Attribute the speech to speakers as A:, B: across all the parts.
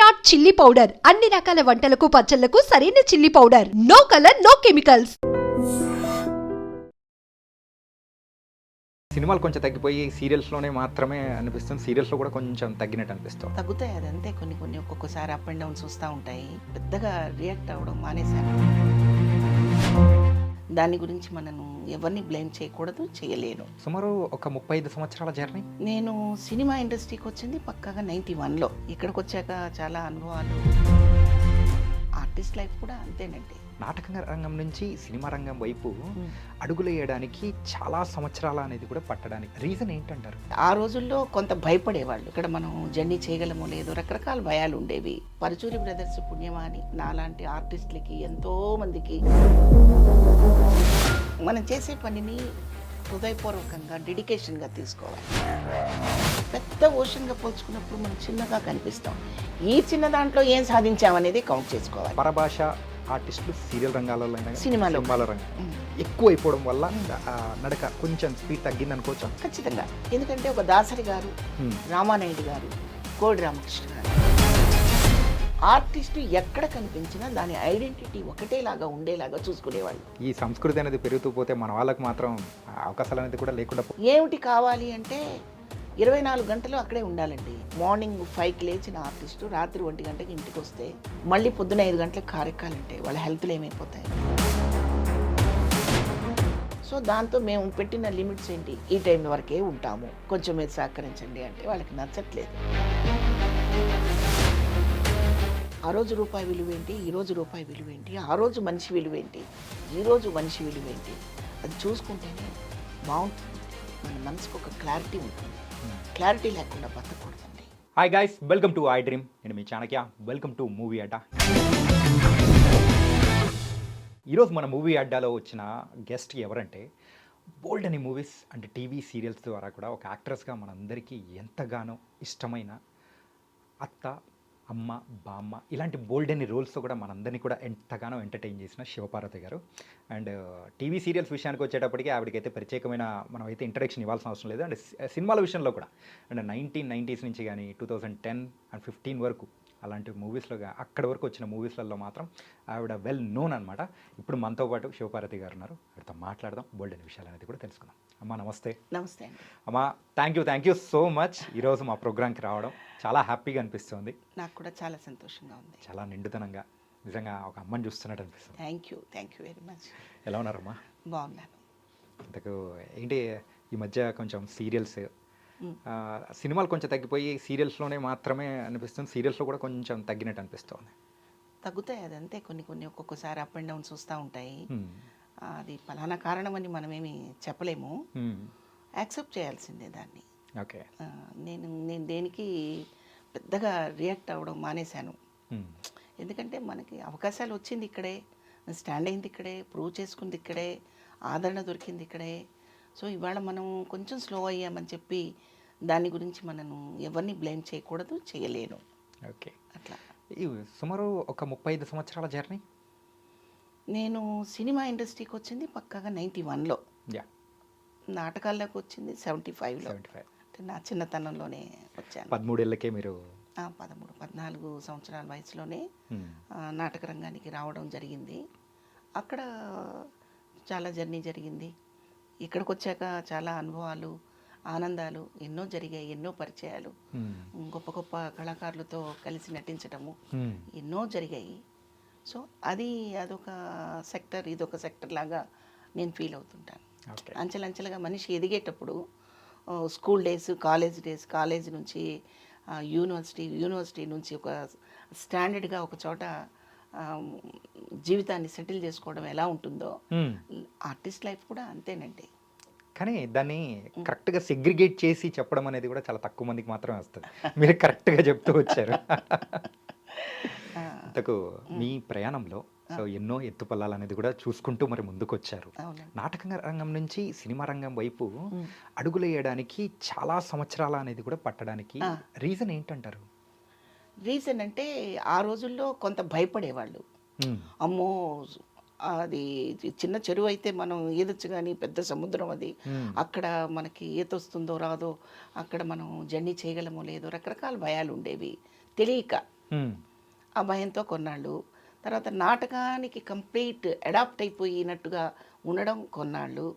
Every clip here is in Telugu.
A: Virat chilli powder. అన్ని రకాల వంటలకు పచ్చళ్ళకు సరైన chilli powder. No colour no chemicals.
B: సినిమాలు కొంచెం తగ్గిపోయి సీరియల్స్లోనే మాత్రమే అనిపిస్తుంది. సీరియల్స్లో కూడా కొంచెం తగ్గినట్టు అనిపిస్తుంది.
C: తగ్గుతాయి అది అంతే. కొన్ని కొన్ని ఒక్కొక్కసారి అప్ అండ్ డౌన్స్ వస్తూ ఉంటాయి. పెద్దగా రియాక్ట్ అవ్వడం మానేశాను. దాని గురించి మనను ఎవరిని బ్లేమ్ చేయకూడదు చేయలేను.
B: సుమారు ఒక ముప్పై ఐదు సంవత్సరాల జర్నీ?
C: నేను సినిమా ఇండస్ట్రీకి వచ్చింది పక్కాగా నైంటీ వన్లో. ఇక్కడికి వచ్చాక చాలా అనుభవాలు. ఆర్టిస్ట్ లైఫ్ కూడా అంతేనండి.
B: నాటక రంగం నుంచి సినిమా రంగం వైపు అడుగులేయడానికి చాలా సంవత్సరాల అనేది కూడా పట్టడానికి రీజన్ ఏంటంటారు?
C: ఆ రోజుల్లో కొంత భయపడేవాళ్ళు. ఇక్కడ మనం జర్నీ చేయగలమో లేదో రకరకాల భయాలు ఉండేవి. పరుచూరి బ్రదర్స్ పుణ్యమా అని నాలాంటి ఆర్టిస్టులకి ఎంతో మందికి మనం చేసే పనిని హృదయపూర్వకంగా డెడికేషన్గా తీసుకోవాలి. పెద్ద ఓషన్గా పోల్చుకున్నప్పుడు మనం చిన్నగా కనిపిస్తాం. ఈ చిన్న దాంట్లో ఏం సాధించామనేది కౌంట్ చేసుకోవాలి.
B: పరభాష ఆర్టిస్టులు సీరియల్ రంగాలలో అయినా కానీ
C: సినిమాలో.
B: సినిమాల రంగం. ఎక్కువ అయిపోవడం వల్ల నడక కొంచెం స్పీడ్ తగ్గింది అనుకోవచ్చా?
C: ఖచ్చితంగా. ఎందుకంటే ఒక దాసరి గారు రామానాయుడు గారు కోడి రామకృష్ణ గారు. ఆర్టిస్టు ఎక్కడ కనిపించినా దాని ఐడెంటిటీ ఒకటేలాగా ఉండేలాగా చూసుకునేవాళ్ళు.
B: ఈ సంస్కృతి అనేది పెరుగుతూ పోతే మన వాళ్ళకి మాత్రం అవకాశాలు అనేది కూడా లేకుండా
C: ఏమిటి కావాలి అంటే ఇరవై నాలుగు గంటలు అక్కడే ఉండాలండి. మార్నింగ్ ఫైవ్కి లేచిన ఆర్టిస్టు రాత్రి ఒంటి గంటకి ఇంటికి వస్తే మళ్ళీ పొద్దున ఐదు గంటలకు కారెక్కాలంటే వాళ్ళ హెల్త్లు ఏమైపోతాయి. సో దాంతో మేము పెట్టిన లిమిట్స్ ఏంటి? ఈ టైం వరకే ఉంటాము. కొంచెం మీరు సహకరించండి అంటే వాళ్ళకి నచ్చట్లేదు. ఆ రోజు రూపాయి విలువేంటి ఈ రోజు రూపాయి విలువ ఏంటి? ఆ రోజు మనిషి విలువ ఏంటి? ఈ రోజు మనిషి విలువ ఏంటి? అది చూసుకుంటేనే బాగుంటుంది. మన మనసుకు ఒక క్లారిటీ ఉంటుంది. క్లారిటీ లేకుండా బతకూడదండి.
B: Hi guys welcome to I dream నేను మీ Chanakya. Welcome to movie Adda ఈరోజు మన మూవీ అడ్డాలో వచ్చిన గెస్ట్ ఎవరంటే బోల్డ్ అని మూవీస్ అంటే టీవీ సీరియల్స్ ద్వారా కూడా ఒక యాక్ట్రెస్గా మనందరికీ ఎంతగానో ఇష్టమైన అత్త అమ్మ బామ్మ ఇలాంటి బోల్డ్ అని రోల్స్తో కూడా మనందరినీ కూడా ఎంతగానో ఎంటర్టైన్ చేసిన శివపార్వతి గారు. అండ్ టీవీ సీరియల్స్ విషయానికి వచ్చేటప్పటికి ఆవిడకైతే ప్రత్యేకమైన మనం అయితే ఇంట్రడక్షన్ ఇవ్వాల్సిన అవసరం లేదు. అండ్ సినిమాల విషయంలో కూడా. అండ్ నైన్టీన్ నైంటీస్ నుంచి కానీ two thousand ten and fifteen వరకు అలాంటి మూవీస్లో అక్కడి వరకు వచ్చిన మూవీస్లలో మాత్రం ఆవిడ వెల్ నోన్ అనమాట ఇప్పుడు మనతో పాటు శివపార్వతి గారు ఉన్నారు. ఆవిడతో మాట్లాడదాం. బోల్డ్ అనే విషయాలు అనేది కూడా తెలుసుకుందాం. అమ్మా నమస్తే.
C: నమస్తే
B: అమ్మా thank you thank you so much ఈరోజు మా ప్రోగ్రామ్కి రావడం చాలా హ్యాపీగా అనిపిస్తుంది.
C: నాకు కూడా చాలా సంతోషంగా ఉంది.
B: చాలా నిండుతనంగా నిజంగా ఒక అమ్మని చూస్తున్నట్టు అనిపిస్తుంది.
C: Thank you thank you very much
B: ఎలా ఉన్నారమ్మా?
C: బాగున్నాను.
B: ఇంతకు ఏంటి ఈ మధ్య కొంచెం సీరియల్స్. సినిమాలు కొంచెం తగ్గిపోయి సీరియల్స్లోనే మాత్రమే అనిపిస్తుంది. సీరియల్స్లో కూడా కొంచెం తగ్గినట్టు అనిపిస్తుంది.
C: తగ్గుతాయి అది అంతే. కొన్ని కొన్ని ఒక్కొక్కసారి అప్ అండ్ డౌన్స్ వస్తూ ఉంటాయి. అది ఫలానా కారణం అని మనమేమి చెప్పలేము. యాక్సెప్ట్ చేయాల్సిందే దాన్ని.
B: ఓకే.
C: నేను నేను దేనికి పెద్దగా రియాక్ట్ అవ్వడం మానేశాను. ఎందుకంటే మనకి అవకాశాలు వచ్చింది ఇక్కడే స్టాండ్ అయింది ఇక్కడే ప్రూవ్ చేసుకుంది ఇక్కడే ఆదరణ దొరికింది ఇక్కడే. సో ఇవాళ మనం కొంచెం స్లో అయ్యామని చెప్పి దాని గురించి మనను ఎవరిని బ్లేమ్ చేయకూడదు చేయలేను.
B: ఓకే.
C: అట్లా.
B: సుమారు ఒక ముప్పై ఐదు సంవత్సరాల జర్నీ?
C: నేను సినిమా ఇండస్ట్రీకి వచ్చింది పక్కాగా నైంటీ వన్లో. నాటకాల్లోకి వచ్చింది సెవెంటీ ఫైవ్లో.
B: Seventy five.
C: అంటే నా చిన్నతనంలోనే వచ్చాను.
B: పదమూడేళ్ళకే మీరు
C: పదమూడు పద్నాలుగు సంవత్సరాల వయసులోనే నాటక రంగానికి రావడం జరిగింది. అక్కడ చాలా జర్నీ జరిగింది. ఇక్కడికి వచ్చాక చాలా అనుభవాలు ఆనందాలు ఎన్నో జరిగాయి ఎన్నో పరిచయాలు. గొప్ప గొప్ప కళాకారులతో కలిసి నటించటము. ఎన్నో జరిగాయి సో అది అదొక సెక్టర్ ఇదొక సెక్టర్ లాగా నేను ఫీల్ అవుతుంటాను అంచెలంచెలుగా మనిషి ఎదిగేటప్పుడు school days college days college నుంచి యూనివర్సిటీ యూనివర్సిటీ నుంచి ఒక స్టాండర్డ్గా ఒక చోట జీవితాన్ని సెటిల్ చేసుకోవడం ఎలా ఉంటుందో. ఆర్టిస్ట్ లైఫ్ కూడా అంతేనండి.
B: కానీ దాన్ని కరెక్ట్గా సెగ్రిగేట్ చేసి చెప్పడం అనేది కూడా చాలా తక్కువ మందికి మాత్రమే వస్తుంది. మీరు కరెక్ట్గా చెప్తూ వచ్చారు. ఇంతకు మీ ప్రయాణంలో సో ఎన్నో ఎత్తుపల్లాలు అనేది కూడా చూసుకుంటూ మరి ముందుకు వచ్చారు నాటక రంగం నుంచి సినిమా రంగం వైపు
C: మ్.
B: అడుగులేయడానికి చాలా సంవత్సరాల అనేది కూడా పట్టడానికి. రీజన్ ఏంటంటారు?
C: రీజన్ అంటే ఆ రోజుల్లో కొంత భయపడేవాళ్ళు. అమ్మో అది చిన్న చెరువు అయితే మనం ఈదొచ్చు కానీ పెద్ద సముద్రం అది. అక్కడ మనకి ఈత వస్తుందో రాదో అక్కడ మనం జర్నీ చేయగలమో లేదో రకరకాల భయాలు ఉండేవి. తెలియక. ఆ భయంతో కొన్నాళ్ళు. తర్వాత నాటకానికి కంప్లీట్ అడాప్ట్ అయిపోయినట్టుగా ఉండడం కొన్నాళ్ళు.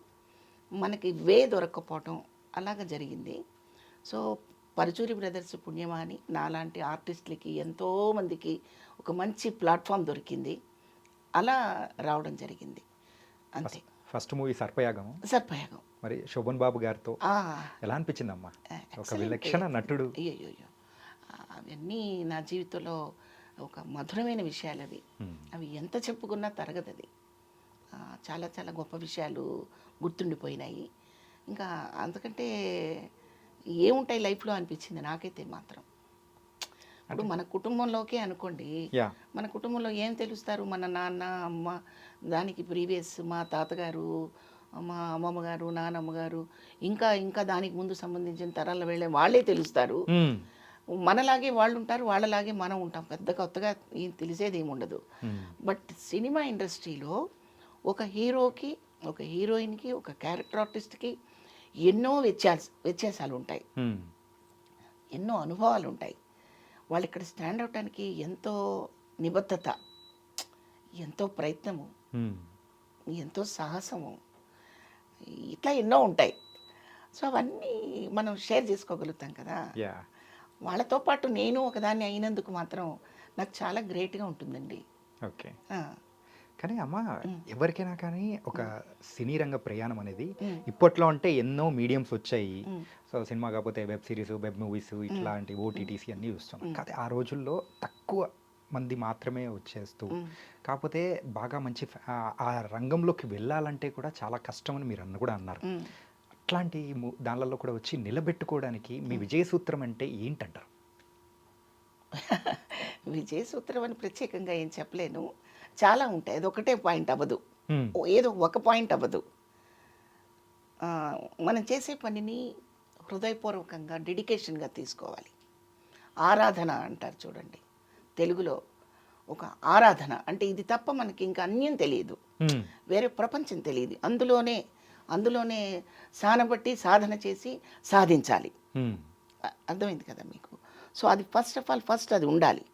C: మనకి వే దొరక్కపోవటం అలాగ జరిగింది. సో పరుచూరి బ్రదర్స్ పుణ్యమా అని నాలాంటి ఆర్టిస్టులకి ఎంతోమందికి ఒక మంచి ప్లాట్ఫామ్ దొరికింది. అలా రావడం జరిగింది. అంతే.
B: First movie Sarpayagam.
C: సర్పయాగం.
B: మరి శోభన్ బాబు గారితో ఎలా అనిపించిందమ్మా? ఒక. విలక్షణ నటుడు.
C: అయ్యయ్యో. అవన్నీ నా జీవితంలో ఒక మధురమైన విషయాలు అవి. అవి ఎంత చెప్పుకున్నా తరగదు అది. చాలా చాలా గొప్ప విషయాలు గుర్తుండిపోయినాయి. ఇంకా అంతకంటే ఏముంటాయి లైఫ్లో అనిపించింది నాకైతే మాత్రం. ఇప్పుడు మన కుటుంబంలోకే అనుకోండి మన కుటుంబంలో ఏం తెలుస్తారు? మన నాన్న అమ్మ దానికి ప్రీవియస్ మా తాతగారు మా అమ్మమ్మ గారు నానమ్మ గారు ఇంకా ఇంకా దానికి ముందు సంబంధించిన తరాల వెళ్ళే వాళ్ళే తెలుస్తారు. మనలాగే వాళ్ళు ఉంటారు వాళ్ళలాగే మనం ఉంటాం. పెద్ద కొత్తగా ఏం తెలిసేది ఏమి ఉండదు. బట్ సినిమా ఇండస్ట్రీలో ఒక హీరోకి ఒక హీరోయిన్కి ఒక క్యారెక్టర్ ఆర్టిస్ట్కి ఎన్నో వ్యత్యాస వ్యత్యాసాలు ఉంటాయి. ఎన్నో అనుభవాలు ఉంటాయి వాళ్ళు ఇక్కడ స్టాండ్ అవటానికి ఎంతో నిబద్ధత ఎంతో ప్రయత్నము. ఎంతో సాహసము ఇట్లా ఎన్నో ఉంటాయి. సో అవన్నీ మనం షేర్ చేసుకోగలుగుతాం కదా. వాళ్ళతో పాటు నేను ఒకదాన్ని అయినందుకు మాత్రం నాకు చాలా గ్రేట్గా ఉంటుందండి.
B: ఓకే. కానీ అమ్మ ఎవరికైనా కానీ ఒక సినీ రంగ ప్రయాణం అనేది. ఇప్పట్లో అంటే ఎన్నో మీడియంస్ వచ్చాయి. సో సినిమా కాకపోతే వెబ్ సిరీస్ వెబ్ మూవీస్ ఇట్లాంటి ఓటీటీసీ అన్నీ చూస్తున్నాం కానీ ఆ రోజుల్లో తక్కువ మంది మాత్రమే వచ్చేస్తూ. కాకపోతే బాగా మంచి ఆ- రంగంలోకి వెళ్ళాలంటే కూడా చాలా కష్టం అని మీరు అన్న కూడా అన్నారు. అట్లాంటి దానిలలో కూడా వచ్చి నిలబెట్టుకోవడానికి మీ విజయ సూత్రం అంటే ఏంటంటారు?
C: విజయ సూత్రం అని ప్రత్యేకంగా ఏం చెప్పలేను. చాలా ఉంటాయి. అది ఒకటే పాయింట్ అవ్వదు. ఏదో ఒక పాయింట్ అవ్వదు. మనం చేసే పనిని హృదయపూర్వకంగా డెడికేషన్గా తీసుకోవాలి. ఆరాధన అంటారు చూడండి. తెలుగులో ఒక ఆరాధన అంటే ఇది తప్ప మనకి ఇంకా అన్యం తెలియదు. వేరే ప్రపంచం తెలియదు. అందులోనే అందులోనే సానబట్టి సాధన చేసి సాధించాలి. అర్థమైంది కదా మీకు? సో అది ఫస్ట్ ఆఫ్ ఆల్ ఫస్ట్ అది ఉండాలి.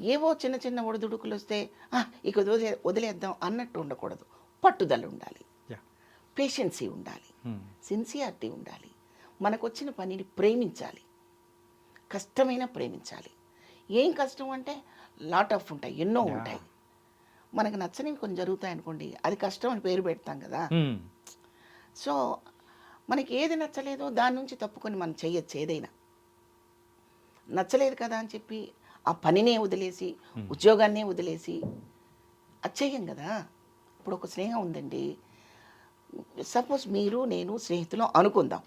C: ఏవో చిన్న చిన్న ఒడిదుడుకులు వస్తే "ఆ, ఇక వదిలే వదిలేద్దాం అన్నట్టు ఉండకూడదు. పట్టుదల ఉండాలి. పేషెన్సీ ఉండాలి. సిన్సియారిటీ ఉండాలి. మనకు వచ్చిన పనిని ప్రేమించాలి. కష్టమైన ప్రేమించాలి. ఏం కష్టం అంటే లాట్ ఆఫ్ ఉంటాయి ఎన్నో. ఉంటాయి. మనకు నచ్చనివి కొన్ని జరుగుతాయి అనుకోండి అది కష్టం అని పేరు పెడతాం కదా.
B: మ్మ్.
C: సో మనకి ఏది నచ్చలేదో దాని నుంచి తప్పుకొని మనం చేయొచ్చు ఏదైనా. నచ్చలేదు కదా అని చెప్పి ఆ పనినే వదిలేసి ఉద్యోగాన్నే వదిలేసి అది చెయ్యం కదా? ఇప్పుడు ఒక స్నేహం ఉందండి. సపోజ్ మీరు నేను స్నేహితులు అనుకుందాం.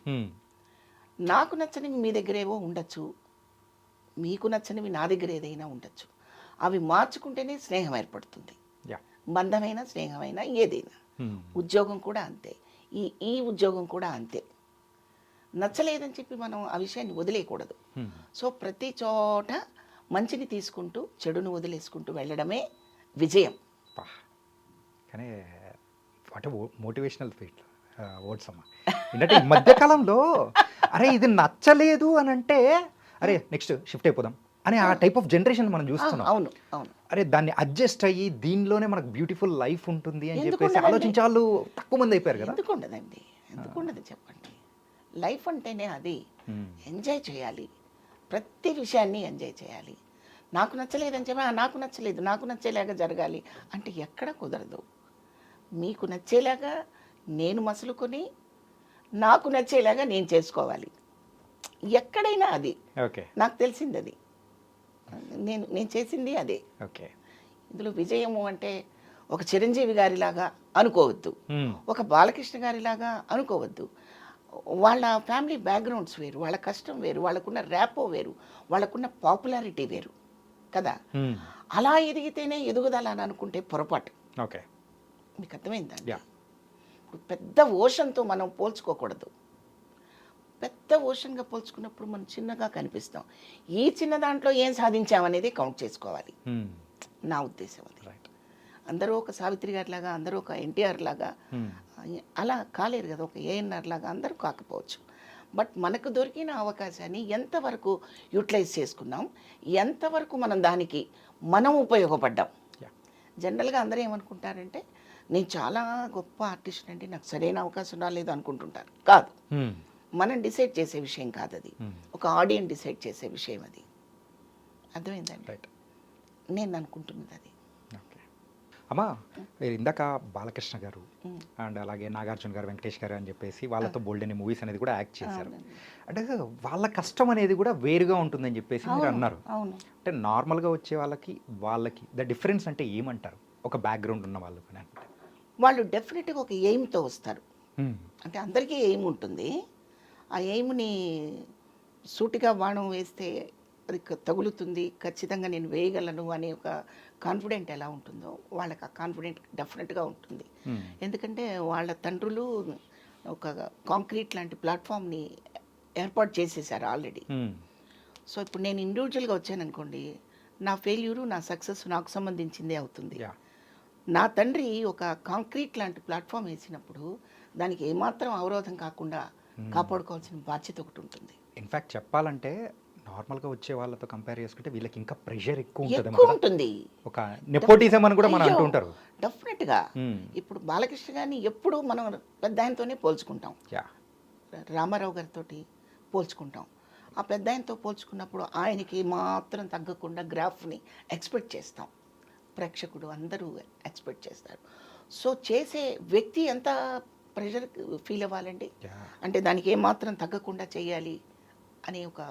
C: నాకు నచ్చనివి మీ దగ్గరేవో ఉండొచ్చు. మీకు నచ్చనివి నా దగ్గర ఏదైనా ఉండొచ్చు. అవి మార్చుకుంటేనే స్నేహం ఏర్పడుతుంది. బంధమైన స్నేహమైన ఏదైనా. ఉద్యోగం కూడా అంతే. ఈ ఈ ఉద్యోగం కూడా అంతే. నచ్చలేదని చెప్పి మనం ఆ విషయాన్ని వదిలేయకూడదు. సో ప్రతి చోట మంచిని తీసుకుంటూ చెడును వదిలేసుకుంటూ వెళ్ళడమే విజయం.
B: కానీ వాట్ మోటివేషనల్ ఫీట్ వర్డ్స్ అమ్మా. ఏంటంటే ఈ మధ్యకాలంలో అరే ఇది నచ్చలేదు అని అంటే అరే నెక్స్ట్ షిఫ్ట్ అయిపోదాం అనే ఆ టైప్ ఆఫ్ జనరేషన్ మనం చూస్తున్నాం.
C: అవును అవును.
B: అరే దాన్ని అడ్జస్ట్ అయ్యి దీనిలోనే మనకు బ్యూటిఫుల్ లైఫ్ ఉంటుంది అని చెప్పేసి
C: ఉండదండి?
B: ఆలోచించే వాళ్ళు తక్కువ మంది అయిపోయారు కదా.
C: ఎందుకు ఉండదండి? ఎందుకు ఉండదు చెప్పండి? లైఫ్ అంటేనే అది. ఎంజాయ్ చేయాలి. ప్రతి విషయాన్ని ఎంజాయ్ చేయాలి. నాకు నచ్చలేదని చెప్పి "ఆ, నాకు నచ్చలేదు నాకు నచ్చేలాగా జరగాలి అంటే ఎక్కడ కుదరదు. మీకు నచ్చేలాగా నేను మసులుకొని నాకు నచ్చేలాగా నేను చేసుకోవాలి. ఎక్కడైనా అది.
B: ఓకే.
C: నాకు తెలిసింది అది. నేను నేను చేసింది అదే.
B: ఓకే.
C: ఇందులో విజయము అంటే ఒక చిరంజీవి గారిలాగా అనుకోవద్దు. ఒక బాలకృష్ణ గారిలాగా అనుకోవద్దు. వాళ్ళ ఫ్యామిలీ బ్యాక్గ్రౌండ్స్ వేరు వాళ్ళ కష్టం వేరు వాళ్ళకున్న ర్యాపో వేరు వాళ్ళకున్న పాపులారిటీ వేరు కదా. అలా ఎదిగితేనే ఎదుగుదల అని అనుకుంటే పొరపాటు.
B: ఓకే.
C: మీకు అర్థమైందా పెద్ద ఓషన్తో మనం పోల్చుకోకూడదు. పెద్ద ఓషన్గా పోల్చుకున్నప్పుడు మనం చిన్నగా కనిపిస్తాం. ఈ చిన్న దాంట్లో ఏం సాధించామనేది కౌంట్ చేసుకోవాలి. నా ఉద్దేశం అది. అందరూ ఒక సావిత్రి గారి లాగా అందరూ ఒక ఎన్టీఆర్ లాగా. అలా కాలేరు కదా ఒక ఏఎన్ఆర్ లాగా అందరూ కాకపోవచ్చు. బట్ మనకు దొరికిన అవకాశాన్ని ఎంతవరకు యూటిలైజ్ చేసుకున్నాం ఎంతవరకు మనం దానికి మనం ఉపయోగపడ్డాం. జనరల్గా అందరూ ఏమనుకుంటారంటే నేను చాలా గొప్ప ఆర్టిస్ట్ అండి నాకు సరైన అవకాశం రాలేదు అనుకుంటుంటారు. కాదు. మనం డిసైడ్ చేసే విషయం కాదు అది. ఒక ఆడియన్స్ డిసైడ్ చేసే విషయం అది. అర్థమైందండి నేను అనుకుంటున్నది అది.
B: అమ్మా మీరు ఇందాక బాలకృష్ణ గారు. అండ్ అలాగే నాగార్జున గారు వెంకటేష్ గారు అని చెప్పేసి వాళ్ళతో బోల్డ్ అనే మూవీస్ అనేది కూడా యాక్ట్ చేశారు. అంటే వాళ్ళ కష్టం అనేది కూడా వేరుగా ఉంటుందని చెప్పేసి మీరు అన్నారు. అంటే నార్మల్గా వచ్చే వాళ్ళకి వాళ్ళకి ద డిఫరెన్స్ అంటే ఏమంటారు? ఒక బ్యాక్గ్రౌండ్ ఉన్న వాళ్ళు అని అంటే.
C: వాళ్ళు డెఫినెట్గా ఒక ఎయిమ్తో వస్తారు. అంటే అందరికీ ఎయిమ్ ఉంటుంది. ఆ ఎయిమ్ని సూటిగా బాణం వేస్తే అది తగులుతుంది. ఖచ్చితంగా నేను వేయగలను అనే ఒక కాన్ఫిడెంట్ ఎలా ఉంటుందో వాళ్ళకి ఆ కాన్ఫిడెంట్ డెఫినెట్గా ఉంటుంది. ఎందుకంటే వాళ్ళ తండ్రులు ఒక కాంక్రీట్ లాంటి ప్లాట్ఫామ్ని ఏర్పాటు చేసేసారు ఆల్రెడీ. సో ఇప్పుడు నేను ఇండివిజువల్గా వచ్చాననుకోండి నా ఫెయిల్యూరు నా సక్సెస్ నాకు సంబంధించిందే అవుతుంది. నా తండ్రి ఒక కాంక్రీట్ లాంటి ప్లాట్ఫామ్ వేసినప్పుడు దానికి ఏమాత్రం అవరోధం కాకుండా కాపాడుకోవాల్సిన బాధ్యత ఒకటి ఉంటుంది.
B: ఇన్ఫ్యాక్ట్ చెప్పాలంటే నార్మల్గా వచ్చే వాళ్ళతో కంపేర్ చేసుకుంటే వీళ్ళకి ఇంకా ప్రెషర్ ఎక్కువ ఉంటుంది ఒక నెపోటిజం అని కూడా మనం అంటూ ఉంటారు
C: డెఫినెట్గా. ఇప్పుడు బాలకృష్ణ గారిని ఎప్పుడు మనం పెద్ద ఆయనతోనే పోల్చుకుంటాం.
B: యా.
C: రామారావు గారితో పోల్చుకుంటాం. ఆ పెద్ద ఆయనతో పోల్చుకున్నప్పుడు ఆయనకి మాత్రం తగ్గకుండా గ్రాఫ్ని ఎక్స్పెక్ట్ చేస్తాం. ప్రేక్షకుడు అందరూ ఎక్స్పెక్ట్ చేస్తారు. సో చేసే వ్యక్తి ఎంత ప్రెషర్ ఫీల్ అవ్వాలండి? అంటే దానికి ఏమాత్రం తగ్గకుండా చేయాలి అనే ఒక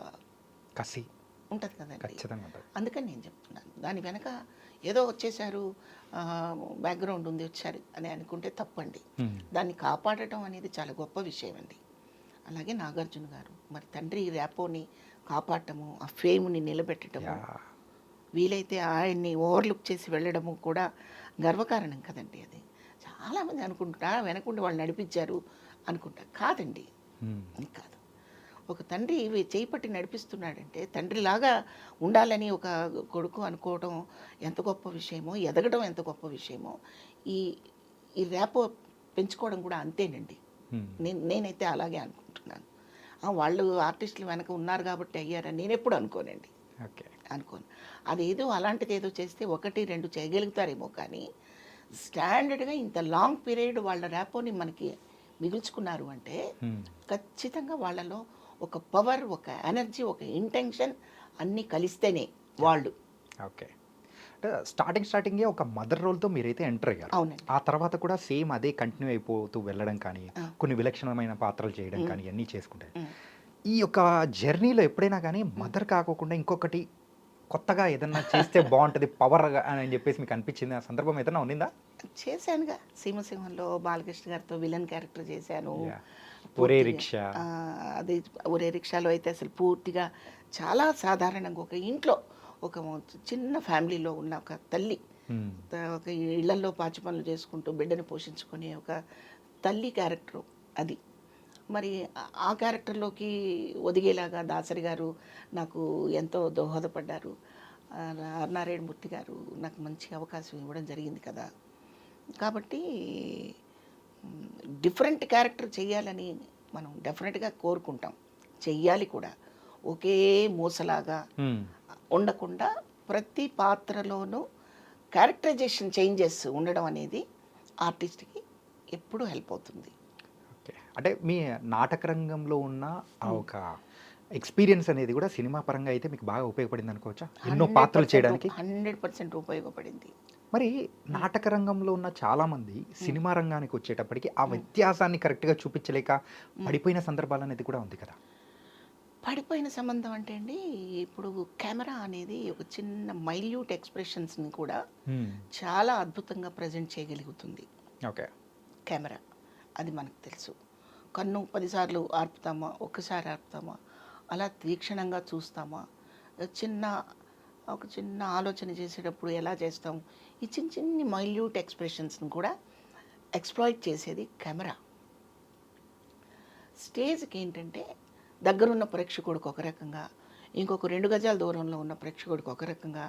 B: కసి.
C: ఉంటుంది కదండి.
B: ఖచ్చితంగా ఉంటుంది.
C: అందుకని నేను చెప్తున్నాను. దాని వెనక ఏదో వచ్చేసారు బ్యాక్గ్రౌండ్ ఉంది వచ్చారు అని అనుకుంటే తప్పండి. దాన్ని కాపాడటం అనేది చాలా గొప్ప విషయం అండి. అలాగే నాగార్జున గారు మరి తండ్రి ర్యాపోని కాపాడటము ఆ ఫేమ్ని నిలబెట్టడము వీలైతే ఆయన్ని ఓవర్లుక్ చేసి వెళ్ళడము కూడా గర్వకారణం కదండి అది. చాలామంది అనుకుంటా వెనకుండి వాళ్ళు నడిపించారు అనుకుంటా. కాదండి. కాదు. ఒక తండ్రి ఇవి చేయి పట్టి నడిపిస్తున్నాడంటే తండ్రిలాగా ఉండాలని ఒక కొడుకు అనుకోవడం ఎంత గొప్ప విషయమో ఎదగడం ఎంత గొప్ప విషయమో ఈ ఈ ర్యాపో పెంచుకోవడం కూడా అంతేనండి. నేను నేనైతే అలాగే అనుకుంటున్నాను. వాళ్ళు ఆర్టిస్టులు వెనక ఉన్నారు కాబట్టి అయ్యారని నేను ఎప్పుడు అనుకోనండి.
B: ఓకే.
C: అనుకోను. అదేదో అలాంటిది ఏదో చేస్తే ఒకటి రెండు చేయగలుగుతారేమో కానీ స్టాండర్డ్గా ఇంత లాంగ్ పీరియడ్ వాళ్ళ ర్యాపోని మనకి మిగుల్చుకున్నారు అంటే. ఖచ్చితంగా వాళ్ళలో ఒక పవర్ ఒక ఎనర్జీ ఒక ఇంటెన్షన్ అన్నీ కలిస్తేనే వాళ్ళు.
B: ఓకే. అంటే స్టార్టింగ్ స్టార్టింగే ఒక మదర్ రోల్తో మీరైతే ఎంటర్ అయ్యారు.
C: అవునండి.
B: ఆ తర్వాత కూడా సేమ్ అదే కంటిన్యూ అయిపోతూ వెళ్ళడం కానీ. కొన్ని విలక్షణమైన పాత్రలు చేయడం కానీ ఇవన్నీ చేసుకుంటారు. ఈ యొక్క జర్నీలో ఎప్పుడైనా కానీ మదర్ కాకోకుండా ఇంకొకటి కొత్తగా ఏదన్నా చేస్తే బాగుంటుంది పవర్ అని చెప్పేసి మీకు అనిపించింది ఆ సందర్భం ఏదైనా ఉన్నిందా
C: చేశానుగా. సీమసింహంలో బాలకృష్ణ గారితో విలన్ క్యారెక్టర్ చేశాను.
B: ఒరే రిక్షా.
C: అది ఒరే రిక్షాలో అయితే అసలు పూర్తిగా చాలా సాధారణంగా ఒక ఇంట్లో ఒక చిన్న ఫ్యామిలీలో ఉన్న ఒక తల్లి ఒక ఇళ్ళలో పాచి పనులు చేసుకుంటూ బిడ్డని పోషించుకునే ఒక తల్లి క్యారెక్టర్ అది. మరి ఆ- క్యారెక్టర్లోకి ఒదిగేలాగా దాసరి గారు నాకు ఎంతో దోహదపడ్డారు. నారాయణమూర్తి గారు నాకు మంచి అవకాశం ఇవ్వడం జరిగింది కదా. కాబట్టి డిఫరెంట్ క్యారెక్టర్ చేయాలని మనం డెఫినెట్గా కోరుకుంటాం. చెయ్యాలి కూడా. ఒకే మూసలాగా. ఉండకుండా ప్రతి పాత్రలోనూ క్యారెక్టరైజేషన్ చేంజెస్ ఉండడం అనేది ఆర్టిస్ట్కి ఎప్పుడూ హెల్ప్ అవుతుంది.
B: అంటే మీ నాటక రంగంలో ఉన్న ఆ ఒక ఎక్స్పీరియన్స్ అనేది కూడా సినిమా పరంగా అయితే మీకు బాగా ఉపయోగపడింది అనుకోవచ్చా? ఎన్నో పాత్రలు చేయడానికి?
C: హండ్రెడ్ పర్సెంట్ ఉపయోగపడింది.
B: మరి నాటక రంగంలో ఉన్న చాలా మంది సినిమా రంగానికి వచ్చేటప్పటికి ఆ వ్యత్యాసాన్ని కరెక్ట్గా చూపించలేక పడిపోయిన సందర్భాలు అనేది కూడా ఉంది కదా?
C: పడిపోయిన సంబంధం అంటే అండి ఇప్పుడు కెమెరా అనేది ఒక చిన్న మైల్యూట్ ఎక్స్ప్రెషన్స్ని కూడా చాలా అద్భుతంగా ప్రజెంట్ చేయగలుగుతుంది.
B: ఓకే.
C: కెమెరా. అది మనకు తెలుసు. కన్ను పదిసార్లు ఆర్పుతామా? ఒక్కసారి ఆర్పుతామా? అలా తీక్షణంగా చూస్తామా? చిన్న ఒక చిన్న ఆలోచన చేసేటప్పుడు ఎలా చేస్తాం? ఈ చిన్న చిన్ని మైల్యూట్ ఎక్స్ప్రెషన్స్ని కూడా ఎక్స్ప్లాయిట్ చేసేది కెమెరా. స్టేజ్కి ఏంటంటే దగ్గరున్న ప్రేక్షకుడికి ఒక రకంగా ఇంకొక రెండు గజాల దూరంలో ఉన్న ప్రేక్షకుడికి ఒక రకంగా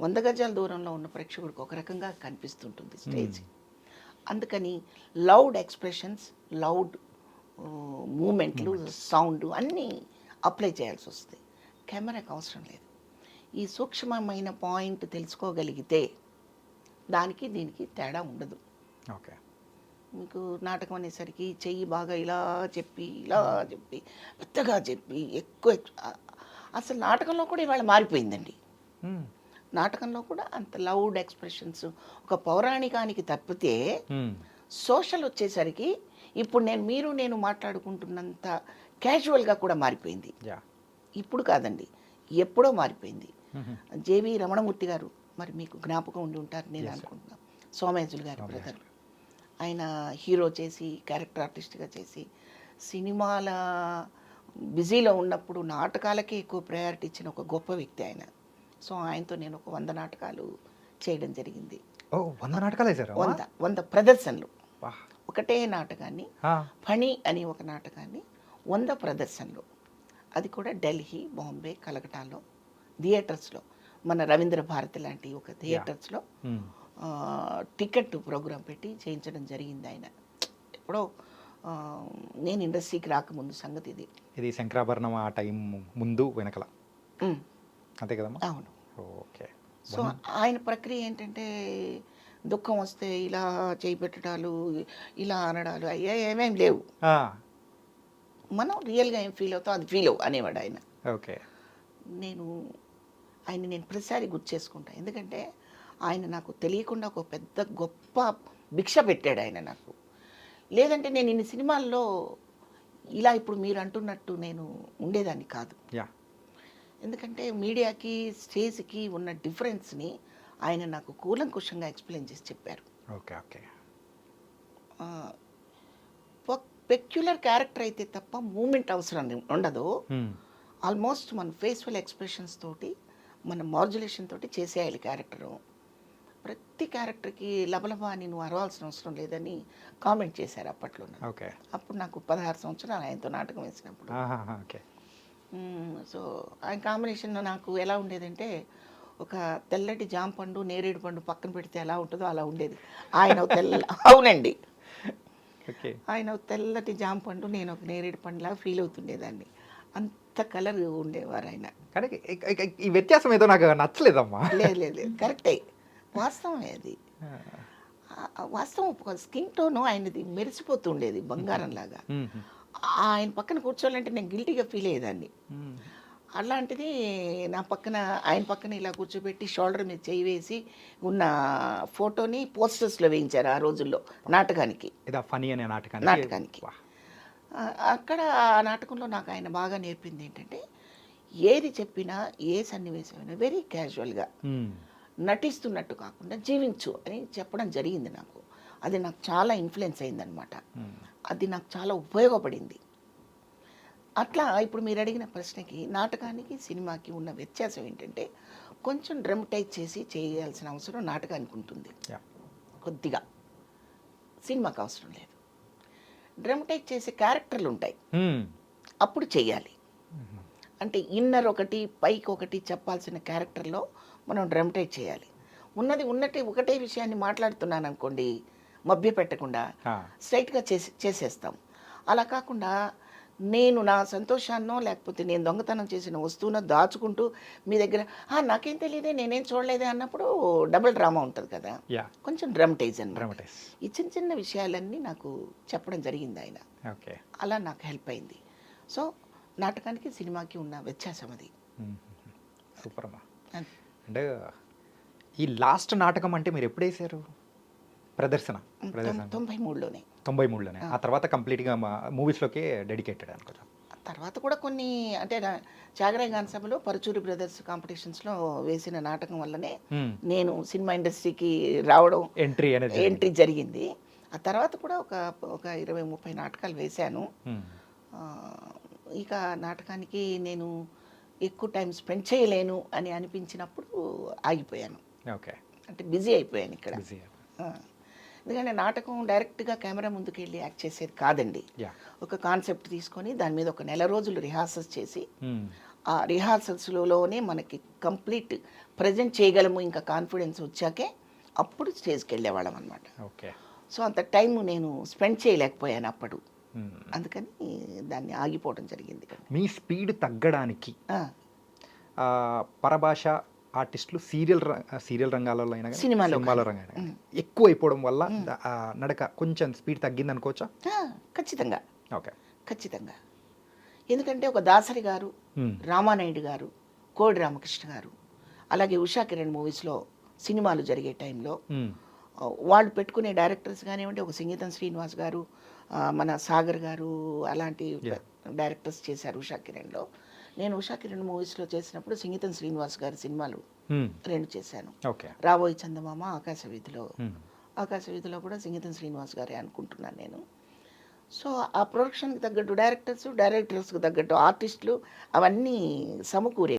C: వంద గజాల దూరంలో ఉన్న ప్రేక్షకుడికి ఒక రకంగా కనిపిస్తుంటుంది స్టేజ్. అందుకని లౌడ్ ఎక్స్ప్రెషన్స్ లౌడ్ మూమెంట్లు సౌండ్ అన్నీ అప్లై చేయాల్సి వస్తుంది కెమెరాకి అవసరం లేదు. ఈ సూక్ష్మమైన పాయింట్ తెలుసుకోగలిగితే దానికి దీనికి తేడా ఉండదు.
B: ఓకే.
C: మీకు నాటకం అనేసరికి చెయ్యి బాగా ఇలా చెప్పి ఇలా చెప్పి పెద్దగా చెప్పి ఎక్కువ అసలు నాటకంలో కూడా ఇవాళ మారిపోయిందండి.
B: మ్మ్.
C: నాటకంలో కూడా అంత లౌడ్ ఎక్స్ప్రెషన్స్ ఒక పౌరాణికానికి తప్పితే. సోషల్ వచ్చేసరికి ఇప్పుడు నేను మీరు నేను మాట్లాడుకుంటున్నంత క్యాజువల్గా కూడా మారిపోయింది. ఇప్పుడు కాదండి. ఎప్పుడో మారిపోయింది. జేవి రమణమూర్తి గారు మరి మీకు జ్ఞాపకం ఉండి ఉంటారు నేను అనుకుంటున్నాను సోమయాజులు గారి బ్రదర్. ఆయన హీరో చేసి క్యారెక్టర్ ఆర్టిస్ట్గా చేసి సినిమాల బిజీలో ఉన్నప్పుడు నాటకాలకే ఎక్కువ ప్రయారిటీ ఇచ్చిన ఒక గొప్ప వ్యక్తి ఆయన. సో ఆయనతో నేను ఒక వంద నాటకాలు చేయడం జరిగింది.
B: వంద నాటకాలు
C: వంద వంద ప్రదర్శనలు. ఒకటే నాటకాన్ని ఫణి అని ఒక నాటకాన్ని వంద ప్రదర్శనలు. అది కూడా ఢిల్లీ బాంబే కలకటాలో థియేటర్స్లో. మన రవీంద్ర భారతి లాంటి ఒక థియేటర్స్లో టికెట్ ప్రోగ్రాం పెట్టి చేయించడం జరిగింది ఆయన. ఎప్పుడో నేను ఇండస్ట్రీకి రాకముందు సంగతి ఇది.
B: ఇది శంకరాభరణం ఆ టైం ముందు వెనకల. అంతే కదమ్మా?
C: అవును.
B: ఓకే.
C: సో ఆయన ప్రక్రియ ఏంటంటే దుఃఖం వస్తే ఇలా చేయి పెట్టడాలు ఇలా అనడాలు అయ్యా ఏమేం లేవు. మనం రియల్గా ఏం ఫీల్ అవుతాం? అది ఫీల్ అవు అనేవాడు ఆయన.
B: ఓకే.
C: నేను ఆయన నేను ప్రతిసారి గుర్తు చేసుకుంటా. ఎందుకంటే ఆయన నాకు తెలియకుండా ఒక పెద్ద గొప్ప భిక్ష పెట్టాడు ఆయన నాకు. లేదంటే నేను ఇన్ని సినిమాల్లో ఇలా ఇప్పుడు మీరు అంటున్నట్టు నేను ఉండేదాన్ని కాదు. ఎందుకంటే మీడియాకి స్టేజ్కి ఉన్న డిఫరెన్స్ని ఆయన నాకు కూలంకుషంగా ఎక్స్ప్లెయిన్ చేసి చెప్పారు.
B: Okay okay.
C: పెక్యులర్ క్యారెక్టర్ అయితే తప్ప మూమెంట్ అవసరం ఉండదు. ఆల్మోస్ట్ మన ఫేస్ఫుల్ ఎక్స్ప్రెషన్స్ తోటి మన మాడ్యులేషన్ తోటి చేసేయాలి క్యారెక్టరు. ప్రతి క్యారెక్టర్కి లబలబా అని నువ్వు అరవాల్సిన అవసరం లేదని కామెంట్ చేశారు అప్పట్లో అప్పుడు నాకు పదహారు సంవత్సరాలు ఆయనతో నాటకం వేసినప్పుడు. సో ఆయన కాంబినేషన్ నాకు ఎలా ఉండేదంటే ఒక తెల్లటి జామ పండు నేరేడు పండు పక్కన పెడితే ఎలా ఉంటుందో అలా ఉండేది. ఆయన తెల్ల అవునండి. ఆయన తెల్లటి జామ పండు నేను ఒక నేరేడు పండులాగా ఫీల్ అవుతుండేదాన్ని. అంత కలర్ ఉండేవారు ఆయన.
B: కానీ ఈ వ్యత్యాసం ఏదో నాకు నచ్చలేదమ్మా.
C: లేదు లేదు లేదు. కరెక్టే. వాస్తవమే అది. వాస్తవం స్కిన్ టోను ఆయనది మెరిసిపోతుండేది బంగారం లాగా. ఆయన పక్కన కూర్చోవాలంటే నేను గిల్టీగా ఫీల్ అయ్యేదాన్ని. అలాంటిది నా పక్కన ఆయన పక్కన ఇలా కూర్చోబెట్టి షోల్డర్ మీద చేయి వేసి ఉన్న ఫోటోని పోస్టర్స్లో వేయించారు ఆ రోజుల్లో నాటకానికి
B: ఇదా ఫనీ అనే నాటకానికి
C: నాటకానికి. అక్కడ ఆ నాటకంలో నాకు ఆయన బాగా నేర్పింది ఏంటంటే ఏది చెప్పినా ఏ సన్నివేశమైనా వెరీ క్యాజువల్గా. నటిస్తున్నట్టు కాకుండా జీవించు అని చెప్పడం జరిగింది నాకు అది నాకు చాలా ఇన్ఫ్లుయెన్స్ అయిందనమాట. అది నాకు చాలా ఉపయోగపడింది అట్లా ఇప్పుడు మీరు అడిగిన ప్రశ్నకి నాటకానికి సినిమాకి ఉన్న వ్యత్యాసం ఏంటంటే కొంచెం డ్రమటైజ్ చేసి చేయాల్సిన అవసరం నాటకానికి ఉంటుంది. కొద్దిగా. సినిమాకి అవసరం లేదు. డ్రమటైజ్ చేసే క్యారెక్టర్లు ఉంటాయి. అప్పుడు చేయాలి. అంటే ఇన్నర్ ఒకటి పైకి ఒకటి చెప్పాల్సిన క్యారెక్టర్లో మనం డ్రమటైజ్ చేయాలి. ఉన్నది ఉన్నట్టే ఒకటే విషయాన్ని మాట్లాడుతున్నాను అనుకోండి మభ్య పెట్టకుండా స్ట్రైట్గా చేసి చేసేస్తాం. అలా కాకుండా నేను నా సంతోషాన్నో లేకపోతే నేను దొంగతనం చేసిన వస్తువునో దాచుకుంటూ మీ దగ్గర "ఆ, నాకేం తెలియదే నేనేం చూడలేదే అన్నప్పుడు డబుల్ డ్రామా ఉంటుంది కదా.
B: యా.
C: కొంచెం డ్రమటైజ్
B: డ్రామటైజ్.
C: ఈ చిన్న చిన్న విషయాలన్నీ నాకు చెప్పడం జరిగింది ఆయన.
B: ఓకే.
C: అలా నాకు హెల్ప్ అయింది. సో నాటకానికి సినిమాకి ఉన్న వ్యత్యాసం అది.
B: సూపర్ అమ్మా.
C: అన్-
B: అంటే ఈ లాస్ట్ నాటకం అంటే మీరు ఎప్పుడు వేసారు ప్రదర్శన.
C: తొంభై మూడులోనే.
B: తొంభై మూడులోనే. ఆ. తర్వాత కంప్లీట్గా మా మూవీస్లోకి డెడికేటెడ్ అనుకుంటా
C: ఆ తర్వాత కూడా కొన్ని అంటే చాగరాయ్ గాన సభలో పరుచూరి బ్రదర్స్ కాంపిటీషన్స్లో వేసిన నాటకం వల్లనే. నేను సినిమా ఇండస్ట్రీకి రావడం
B: ఎంట్రీ అనేది
C: ఎంట్రీ జరిగింది. ఆ తర్వాత కూడా ఒక ఒక ఇరవై ముప్పై నాటకాలు వేశాను. ఇక నాటకానికి నేను ఎక్కువ టైం స్పెండ్ చేయలేను అని అనిపించినప్పుడు ఆగిపోయాను.
B: ఓకే.
C: అంటే బిజీ అయిపోయాను ఇక్కడ. ఎందుకంటే నాటకం డైరెక్ట్గా కెమెరా ముందుకు వెళ్ళి యాక్ట్ చేసేది కాదండి. ఒక కాన్సెప్ట్ తీసుకొని దాని మీద ఒక నెల రోజులు రిహార్సల్స్ చేసి. ఆ రిహార్సల్స్లోనే మనకి కంప్లీట్ ప్రజెంట్ చేయగలము ఇంకా కాన్ఫిడెన్స్ వచ్చాకే అప్పుడు స్టేజ్కి వెళ్ళేవాళ్ళం అనమాట
B: ఓకే.
C: సో అంత టైం నేను స్పెండ్ చేయలేకపోయాను అప్పుడు. అందుకని దాన్ని ఆగిపోవడం జరిగింది
B: మీ స్పీడ్ తగ్గడానికి పరభాష ఆర్టిస్టులు సీరియల్ సీరియల్ రంగాలలో అయినా
C: సినిమాలో
B: సినిమాల
C: కానీ.
B: రంగం అయినా కానీ. ఎక్కువ అయిపోవడం వల్ల నడక కొంచెం స్పీడ్ తగ్గింది అనుకోవచ్చా?
C: ఖచ్చితంగా.
B: ఓకే.
C: ఖచ్చితంగా. ఎందుకంటే ఒక దాసరి గారు. రామానాయుడు గారు కోడి రామకృష్ణ గారు అలాగే ఉషా కిరణ్ మూవీస్లో సినిమాలు జరిగే టైంలో వాళ్ళు పెట్టుకునే డైరెక్టర్స్ కానివ్వండి ఒక సంగీతం శ్రీనివాస్ గారు మన సాగర్ గారు అలాంటి. డైరెక్టర్స్ చేశారు ఉషా కిరణ్లో. నేను ఉషా కిరణ్ మూవీస్లో చేసినప్పుడు సంగీతం శ్రీనివాస్ గారి సినిమాలు. రెండు చేశాను
B: ఓకే
C: రాబోయే చందమామ ఆకాశ వీధిలో. ఆకాశ వీధిలో కూడా సంగీతం శ్రీనివాస్ గారే అనుకుంటున్నాను నేను సో ఆ ప్రొడక్షన్కి తగ్గట్టు డైరెక్టర్స్ డైరెక్టర్స్కి తగ్గట్టు ఆర్టిస్టులు అవన్నీ సమకూరే